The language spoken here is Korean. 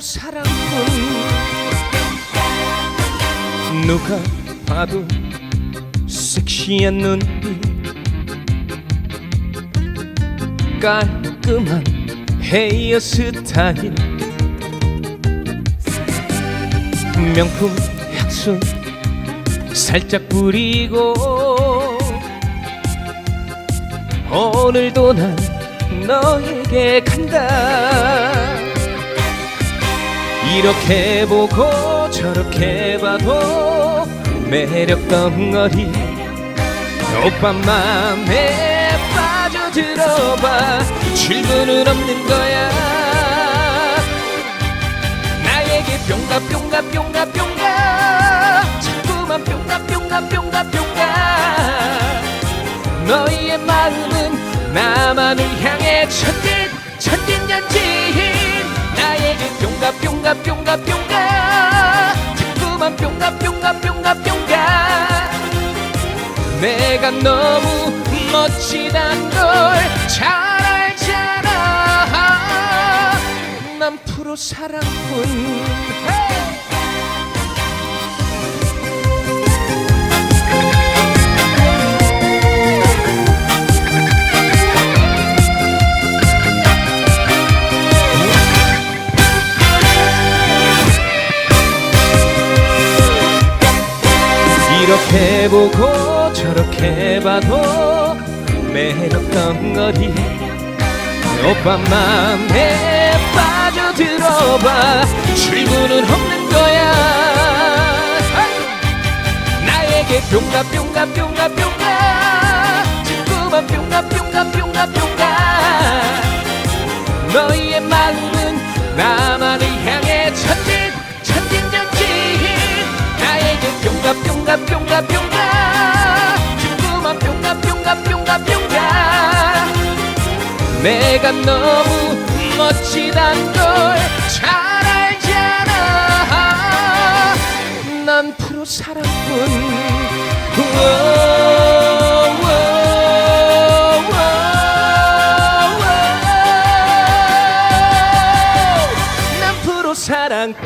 사랑꾼. 누가 봐도 섹시한 눈빛. 깔끔한 헤어스타일. 명품 향수 살짝 뿌리고 오늘도 난 너에게 간다. 이렇게 보고 저렇게 봐도 매력 덩어리. 오빠 맘에 빠져들어봐. 질문은 없는 거야. 나에게 뿅가 뿅가 뿅가 뿅가. 자꾸만 뿅가 뿅가 뿅가 뿅가. 너희의 마음은 나만을 향해 천진 뿅가 뿅가 뿅가. 자꾸만 뿅가 뿅가 뿅가 뿅가. 내가 너무 멋지단 걸 잘 알잖아. 난 프로 사랑꾼 보고 저렇게 봐도 매력 덩어리 오빠 맘에 빠져들어봐. 출구는 없는 거야. 나에게 뿅가 뿅가 뿅가 뿅가. 자꾸만 뿅가 뿅가 뿅가 뿅가. 너희의 마음은 나만을 향해 천진 천진 전진. 나에게 뿅가 뿅가 뿅가 뿅가 내가 너무 멋지단 걸 잘 알잖아 난 프로 사랑 뿐. 난 프로 사랑꾼